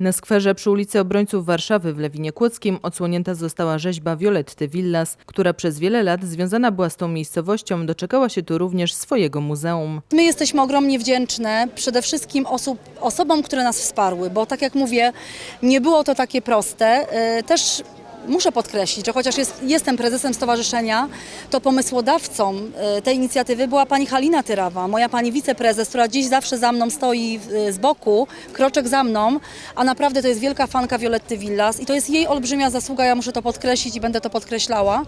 Na skwerze przy ulicy Obrońców Warszawy w Lewinie Kłodzkim odsłonięta została rzeźba Violetty Villas, która przez wiele lat związana była z tą miejscowością, doczekała się tu również swojego muzeum. My jesteśmy ogromnie wdzięczne przede wszystkim osób, osobom, które nas wsparły, bo tak jak mówię, nie było to takie proste. Yy, Też muszę podkreślić, że chociaż jest, jestem prezesem stowarzyszenia, to pomysłodawcą yy, tej inicjatywy była pani Halina Tyrawa, moja pani wiceprezes, która dziś zawsze za mną stoi yy, z boku, kroczek za mną, a naprawdę to jest wielka fanka Violetty Villas i to jest jej olbrzymia zasługa, ja muszę to podkreślić i będę to podkreślała.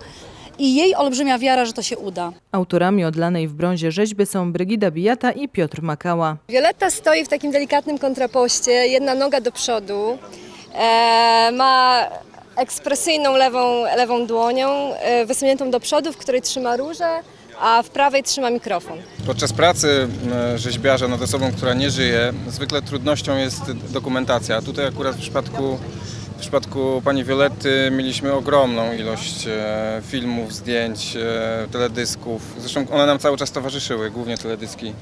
I jej olbrzymia wiara, że to się uda. Autorami odlanej w brązie rzeźby są Brygida Bijata i Piotr Makała. Violetta stoi w takim delikatnym kontrapoście, jedna noga do przodu, e, ma ekspresyjną lewą, lewą dłonią e, wysuniętą do przodu, w której trzyma różę, a w prawej trzyma mikrofon. Podczas pracy rzeźbiarza nad osobą, która nie żyje, zwykle trudnością jest dokumentacja. Tutaj akurat w przypadku, w przypadku pani Violetty mieliśmy ogromną ilość e, filmów, zdjęć, e, teledysków. Zresztą one nam cały czas towarzyszyły, głównie teledyski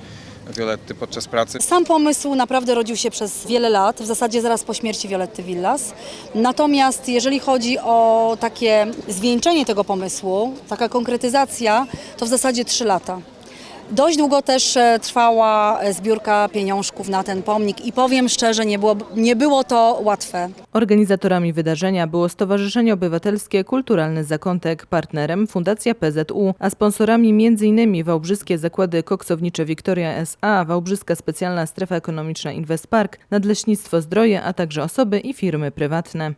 Violetty podczas pracy. Sam pomysł naprawdę rodził się przez wiele lat, w zasadzie zaraz po śmierci Violetty Villas. Natomiast jeżeli chodzi o takie zwieńczenie tego pomysłu, taka konkretyzacja, to w zasadzie trzy lata. Dość długo też e, trwała e, zbiórka pieniążków na ten pomnik i powiem szczerze, nie było, nie było to łatwe. Organizatorami wydarzenia było Stowarzyszenie Obywatelskie Kulturalny Zakątek, partnerem Fundacja PZU, a sponsorami m.in. Wałbrzyskie Zakłady Koksownicze Wiktoria S.A., Wałbrzyska Specjalna Strefa Ekonomiczna Investpark, Nadleśnictwo Zdroje, a także osoby i firmy prywatne.